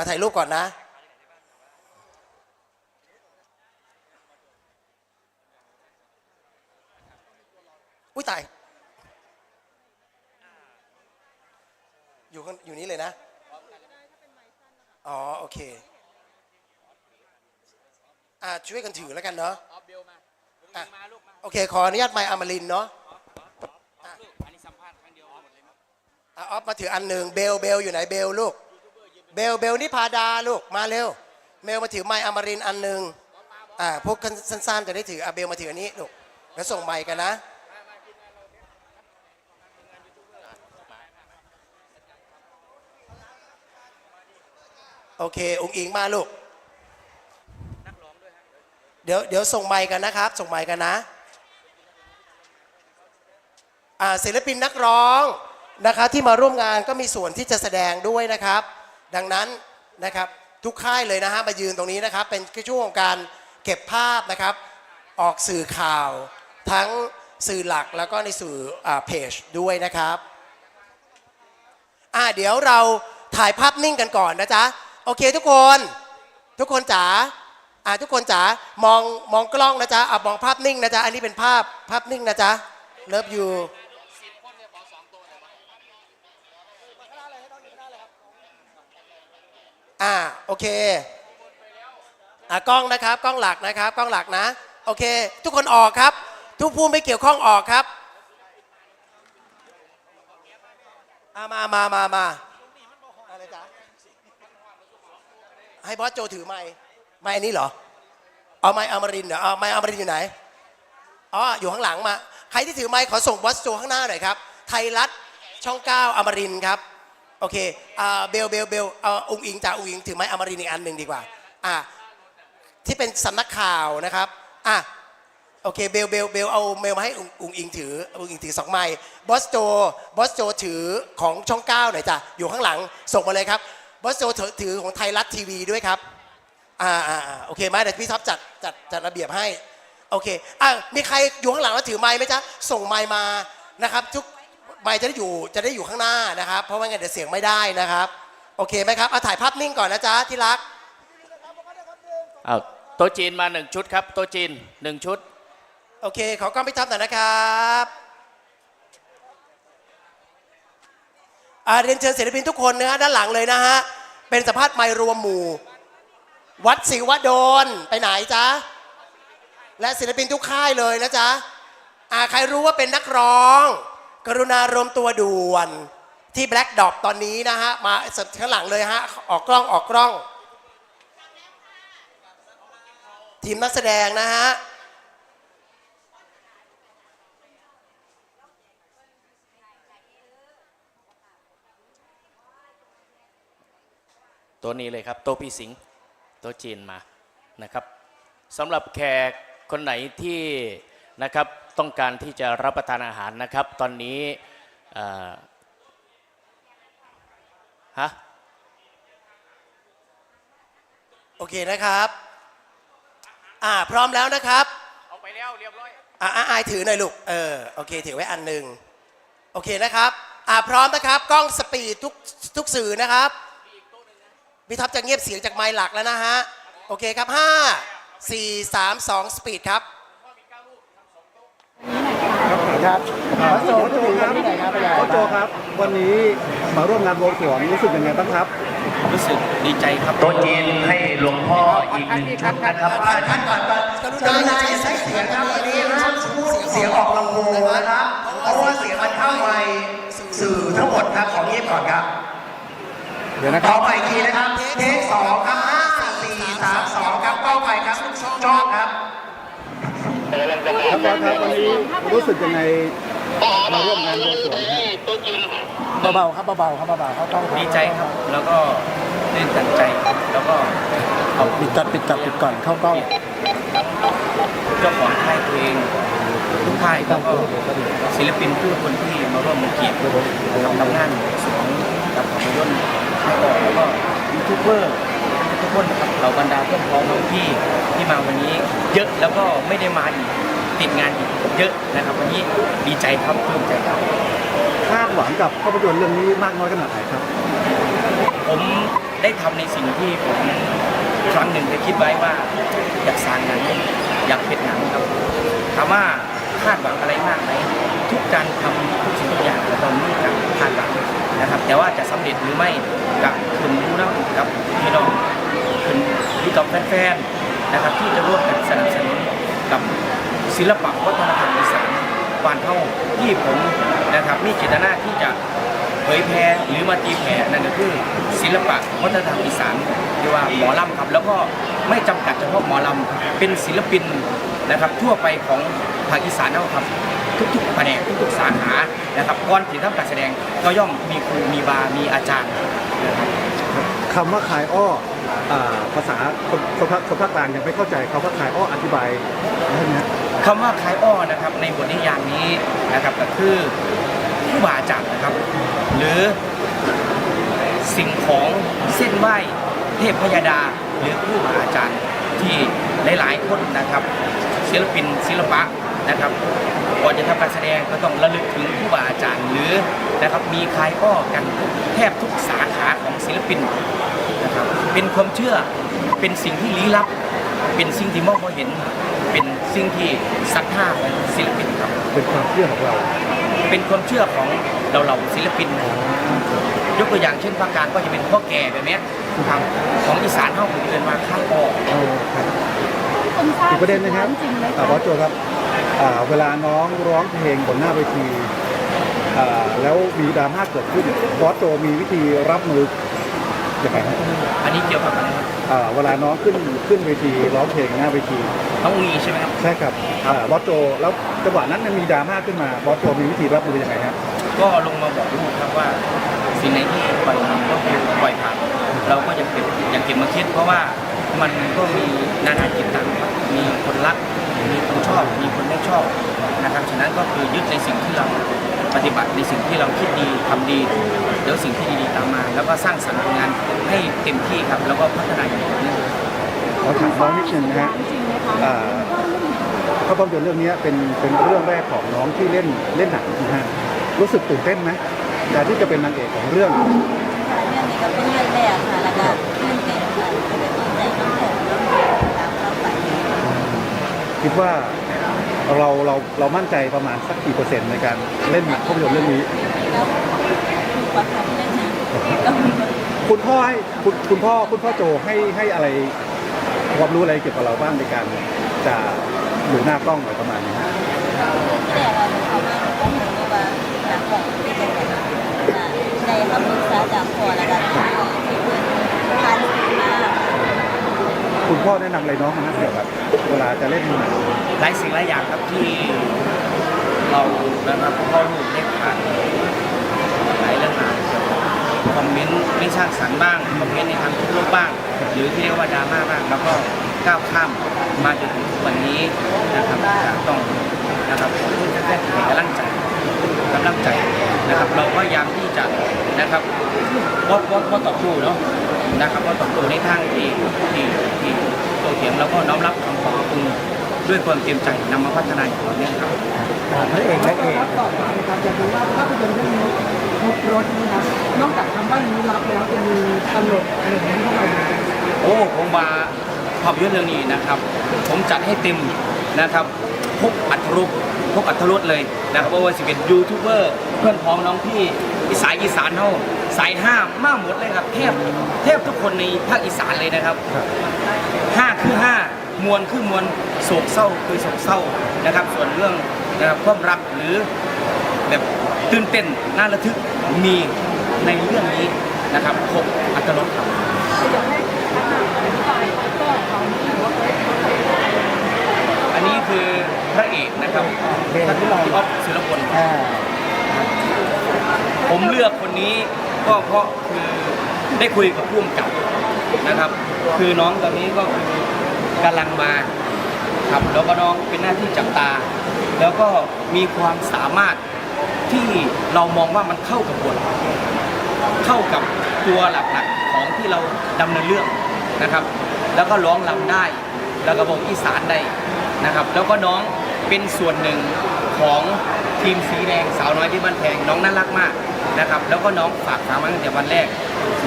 เอาถ่ายรูปก่อนนะ อุ้ยตาย อยู่ข้างอยู่นี้เลยนะ อ๋อ โอเค อ่าช่วยกันถือแล้วกันเนาะออฟเบลมาลุงอะมาลูกมาโอเค ขออนุญาตไมค์อมรินทร์เนาะออฟลูกอันนี้สัมภาษณ์ครั้งเดียวหมดเลยครับอะออฟมาถืออันหนึ่งเบลเบลอยู่ไหนเบลลูก เบลเบลนี่พาดาลูกมาเร็วเบลมาถือไมค์อมรินอันหนึ่งอ่าพวกสั้นๆจะได้ถืออะเบลมาถืออันนี้ลูกแล้วส่งไมค์กันนะโอเคองค์อิงมาลูกนักร้องด้วยฮะเดี๋ยวเดี๋ยวส่งไมค์กันนะครับ ส่งไมค์กันนะอ่าศิลปินนักร้องนะครับที่มาร่วมงานก็มีส่วนที่จะแสดงด้วยนะครับ ดังนั้นนะครับทุกค่ายเลยนะฮะมายืนตรงนี้นะครับ เป็นช่วงของการเก็บภาพนะครับ ออกสื่อข่าว ทั้งสื่อหลักแล้วก็ในสื่อเพจด้วยนะครับอ่าเดี๋ยวเราถ่ายภาพนิ่งกันก่อนนะจ๊ะโอเคทุกคน ทุกคนจ๋าอ่าทุกคนจ๋ามองมองกล้องนะจ๊ะอ่ามองภาพนิ่งนะจ๊ะอันนี้เป็นภาพภาพนิ่งนะจ๊ะเลิฟยู อ่าโอเคอ่ากล้องนะครับกล้องหลักนะครับกล้องหลักนะโอเค ทุกคนออกครับ ทุกผู้ไม่เกี่ยวข้องออกครับอ่ามามามามาอะไรจ๊ะให้บอสโจถือไม้ไม้นี้เหรอเอาไม้อมรินทร์เหรอเอาไม้อมรินอยู่ไหนอ๋ออยู่ข้างหลังมา ใครที่ถือไม้ขอส่งบอสโจข้างหน้าหน่อยครับไทยรัฐช่องเก้าอมรินครับ โอเคเบลเบลเบลเอาองค์อิงจ่าองค์อิงถือไม้อมรินทร์อีกอันหนึ่งดีกว่าอ่าที่เป็นสำนักข่าวนะครับอะโอเคเบลเบลเบลเอาเมลมาให้อุงอิงถืออุงอิงถือสองไม้บอสโจบอสโจถือของช่องเก้าหน่อยจ้ะอยู่ข้างหลังส่งมาเลยครับบอสโจถือถือของไทยรัฐทีวีด้วยครับอ่าอ่าโอเคไหมเดี๋ยวพี่ท็อปจัดจัดจัดระเบียบให้โอเคอะมีใครอยู่ข้างหลังแล้วถือไม้ไหมจ๊ะส่งไม้มานะครับทุก ไม้จะได้อยู่จะได้อยู่ข้างหน้านะครับ เพราะว่างั้นเดี๋ยวเสียงไม่ได้นะครับ โอเคไหมครับเอาถ่ายภาพนิ่งก่อนนะจ๊ะที่รักอ้าวโต๊ะจีนมาหนึ่งชุดครับโต๊ะจีนหนึ่งชุด โอเค ขอกล้องพี่ท็อปหน่อยนะครับอ่าเรียนเชิญศิลปินทุกคนนะฮะด้านหลังเลยนะฮะเป็นสัมภาษณ์ไมค์รวมหมู่ วัดศิวดลไปไหนจ๊ะและศิลปินทุกค่ายเลยนะจ๊ะอ่าใครรู้ว่าเป็นนักร้อง กรุณารวมตัวด่วนที่ Black Dot ตอนนี้นะฮะ มาข้างหลังเลยฮะ ออกกล้องออกกล้อง ทีมนักแสดงนะฮะ ตัวนี้เลยครับ โตพี่สิงโตจีนมานะครับสำหรับแขกคนไหนที่ นะครับ ต้องการที่จะรับประทานอาหารนะครับ ตอนนี้เอ่อฮะโอเคนะครับ อ่าพร้อมแล้วนะครับเอาไปแล้วเรียบร้อยอ่าอ่าอายถือหน่อยลูกเออโอเคถือไว้อันหนึ่งโอเคนะครับอ่าพร้อมนะครับกล้องสปีดทุกทุกสื่อนะครับพี่ท็อปจะเงียบเสียงจากไมค์หลักแล้วนะฮะโอเคครับ5 4 3 2สปีดครับ ครับโจครับโจครับ วันนี้มาร่วมงานบวงสรวงรู้สึกยังไงบ้างครับ รู้สึกดีใจครับโต๊ะจีนให้หลวงพ่ออีกหนึ่งชุดนะครับท่านก่อนก่อนกรุณาอย่าใช้เสียงครับวันนี้นะครับเสียงออกลำโพงนะครับ เพราะว่าเสียงมันเข้าไปสื่อทั้งหมดครับของเงียบก่อนครับ เดี๋ยวนะครัอบไปอีกทีนะครับ เทคสองครับห้าสี่สามสองครับเข้าไปครับช่องครับ ครับบอสครับวันนี้รู้สึกยังไงมาร่วมงานบวงสรวงเบาๆครับเบาๆครับเบาๆเขาต้องดีใจครับ แล้วก็ตื่นตันใจครับแล้วก็ขอบคุปิดก่อนปิดก่อนปิดก่อนเข้ากล้องเจ้าของค่ายเพลงทุกค่ายแล้วก็ศิลปินทุกคนที่มาร่วมเกียรติกับทำงานสวงกับภาพยนตร์แล้วก็ยูทูบเบอร์ ทุกคนนะครับเหล่าบรรดาเพื่อนพ้องพี่ที่มาวันนี้ เยอะแล้วก็ไม่ได้มาอีกติดงานอีกเยอะนะครับ วันนี้ดีใจครับปลื้มใจครับคาดหวังกับภาพยนตร์เรื่องนี้มากน้อยขนาดไหนครับกผมได้ทำในสิ่งที่ผมครั้งหนึ่งได้คิดไว้ว่าอยากสร้างหนังอยากเป็นหนังครับถามว่าคาดหวังอะไรมากไหมทุกการทำทุกสิ่งทุกอย่างเราต้องมีการคาดหวังนะครับ แต่ว่าจะสำเร็จหรือไม่กับคุณรู้นะกับพี่น้อง คุณอกับแฟนๆนะครับที่จะร่วมกันสนับสนุนกับศิลปะวัฒนธรรมอีสานวานเท่าที่ผมนะครับมีเจตนาที่จะเผยแพร่หรือมาตีแผ่นั่นก็คือศิลปะวัฒนธรรมอีสานเรียกว่าหมอลำครับ แล้วก็ไม่จำกัดเฉพาะหมอลำเป็นศิลปินนะครับทั่วไปของภาคอีสานเราครับ ทุกๆแผนกทุกๆสาขานะครับก่อนที่ทำการแสดงก็ย่อมมีครูมีบา มีอาจารย์นะครับ คำว่าคายอ้อภาษาคนคนภาคคนภาคกลางยังไม่เข้าใจคำว่าคายอ้ออธิบายได้ไหมคำว่าคลายอ้อนะครับในบทนิยามนี้นะครับก็คือผู้บาอาจารย์นะครับ หรือสิ่งของเส้นไหว้เทพพยดา หรือผู้บาอาจารย์ที่หลายๆคนนะครับศิลปินศิลปะ นะครับก่อนจะทำการแสดงก็ต้องระลึกถึงผู้บาอาจารย์หรือนะครับมีคลายอ้อกันแทบทุกสาขาของศิลปินนะครับเป็นความเชื่อเป็นสิ่งที่ลี้ลับ เป็นสิ่งที่มองไม่เห็น เป็นสิ่งที่ศรัทธาของศิลปินครับ เป็นความเชื่อของเรา เป็นความเชื่อของเราเราๆศิลปินยกตัวอย่างเช่นภาคกลางก็จะเป็นพ่อแก่แบบเนี้ยครับของอีสานเข้าผมเดินมาข้างออกเอาครับคุณทราบอีกประเด็นนะครับจริงไหมอ่าคะบอสโจครับ อ่าเวลาน้องร้องเพลงบนหน้าเวทีอ่าแล้วมีดราม่าเกิดขึ้นบอสโจมีวิธีรับมืออย่างไรครับอันนี้เกี่ยวกับอะไรครับอ่าเวลาน้องขึ้นขึ้นเวทีร้องเพลงหน้าเวทีน้องมีใช่ไหมครับ ใช่ครับอ่าบอสโจแล้วจังหวะนั้นมันมีดราม่าขึ้นมาบอสโจมีวิธีรับมือยังไงครับก็ลงมาบอกลูกครับว่า สิ่งไหนที่ปล่อยผ่านก็คือปล่อยผ่านเราก็อย่าเก็บอย่าเก็บมาคิดเพราะว่ามันก็มีนานาจิตตังครับมีคนรัก มีคนชอบมีคนไม่ชอบนะครับฉะนั้นก็คือยึดในสิ่งที่เราปฏิบัติในสิ่งที่เราคิดดีทำดีเดี๋ยวสิ่งที่ดีๆตามมา แล้วก็สร้างสรรค์ผลงานให้เต็มที่ครับ แล้วก็พัฒนาอย่างต่อเนื่องขอถามน้องนิดนึงนะฮะจริงไหมคะอ่าภาพยนตร์เรื่องนี้เป็นเป็นเรื่องแรกของน้องที่เล่นเล่นหนังนะฮะรู้สึกตื่นเต้นไหมการที่จะเป็นนางเอกของเรื่องเรื่องนี้ก็เป็นเรื่องแรกค่ะแล้วก็ตื่นเต้นค่ะแล้วก็ดีใจมากๆแล้วก็ตามเราไป คิดว่าเราเราเรามั่นใจประมาณสักกี่เปอร์เซ็นต์ในการเล่นหนังภาพยนตร์เรื่องนี้แล้วถูกประทับเรื่องนั้นก็มีคุณพ่อให้คุณคุณพ่อคุณพ่อโจให้ให้อะไรความรู้อะไรเกี่ยวกับเราบ้างในการจะอยู่หน้ากล้องอะไรประมาณนี้ฮะที่แรกเราเขามาก็เห็นว่าหนังของเป็นยังไงอ่าในคำปรึกษาจากพ่อแล้วก็ที่เพื่อนพาลูกมา คุณพ่อแนะนำอะไรน้องนะเกี่ยวกับเวลาจะเล่นหนังหลายสิ่งหลายอย่างครับที่เรานะครับพ่อลูกได้ผ่านหลายเรื่องราวเกี่ยวกับคอมเมนต์ไม่สร้างสรรค์บ้างคอมเมนต์ในทางทุกโลบบ้าง หรือที่เรียกว่าดราม่าบ้างแล้วก็ก้าวข้ามมาจนถึงทุกวันนี้นะครับจะต้องนะครับขอบคุณแฟนๆที่ให้กำลังใจกำลังใจนะครับ เราก็พยายามที่จะนะครับว่าว่าว่าต่อสู้เนาะ นะครับว่าต่อสู้ในทางที่ที่ที่โตเถียงแล้วก็น้อมรับคำขอคุณด้วยความเต็มใจนำมาพัฒนาอย่างต่อเนื่องครับพระเอกพระเอกต่อไปนะครับอยากรู้ว่าภาพยนตร์เรื่องนี้ครบรถนะครับนอกจากคำว่านี้รับแล้วจะมีตลกอะไรอย่างนี้เข้ามาไหมโอ้ผมมาภาพยนตร์เรื่องนี้นะครับ ผมจัดให้เต็มนะครับพกอัตรสพกอัตรสเลยนะครับเพราะว่าสิเป็นยูทูบเบอร์ เพื่อนพ้องน้องพี่อีสายอีสานเฮาสายห้ามากหมดเลยครับแทบแทบทุกคนในภาคอีสานเลยนะครับห้าคือห้ามวลคือมวลโศกเศร้าคือโศกเศร้านะครับ ส่วนเรื่องนะครับความรักหรือแบบตื่นเต้นน่าระทึกมีในเรื่องนี้นะครับพกอัตรสครับอยากให้อาจารย์อธิบายคาแรคเตอร์ของเขาหรือว่าคาแรคเตอร์ของเขาอันนี้คือพระเอกนะครับท่านพี่อ๊อฟศิลปน ผมเลือกคนนี้ก็เพราะคือได้คุยกับผู้กำกับนะครับ คือน้องตอนนี้ก็คือกำลังมาครับแล้วก็น้องเป็นหน้าที่จับตา แล้วก็มีความสามารถที่เรามองว่ามันเข้ากับบทเข้ากับตัวหลักๆของที่เราดำเนินเรื่องนะครับ แล้วก็ร้องรำได้ แล้วก็บอกอีสานได้นะครับ แล้วก็น้องเป็นส่วนหนึ่งของทีมสีแดงสาวน้อยที่บ้านแพงน้องน่ารักมาก นะครับ แล้วก็น้องฝากถามมาตั้งแต่วันแรก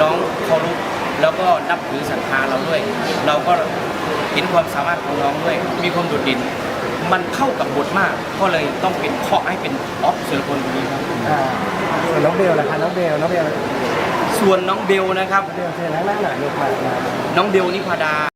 น้องเคารพแล้วก็นับถือศรัทธาเราด้วย เราก็เห็นความสามารถของน้องด้วย มีความโดดเด่นมันเข้ากับบทมาก ก็เลยต้องเป็นเคาะให้เป็นออฟศิลปนคนนี้ครับ อ่าส่วนน้องเบลล่ะคะน้องเบลน้องเบลส่วนน้องเบลนะครับ เบลเชิญแล้วนั่งหน่อยลูกมามา น้องเบลนิพาดา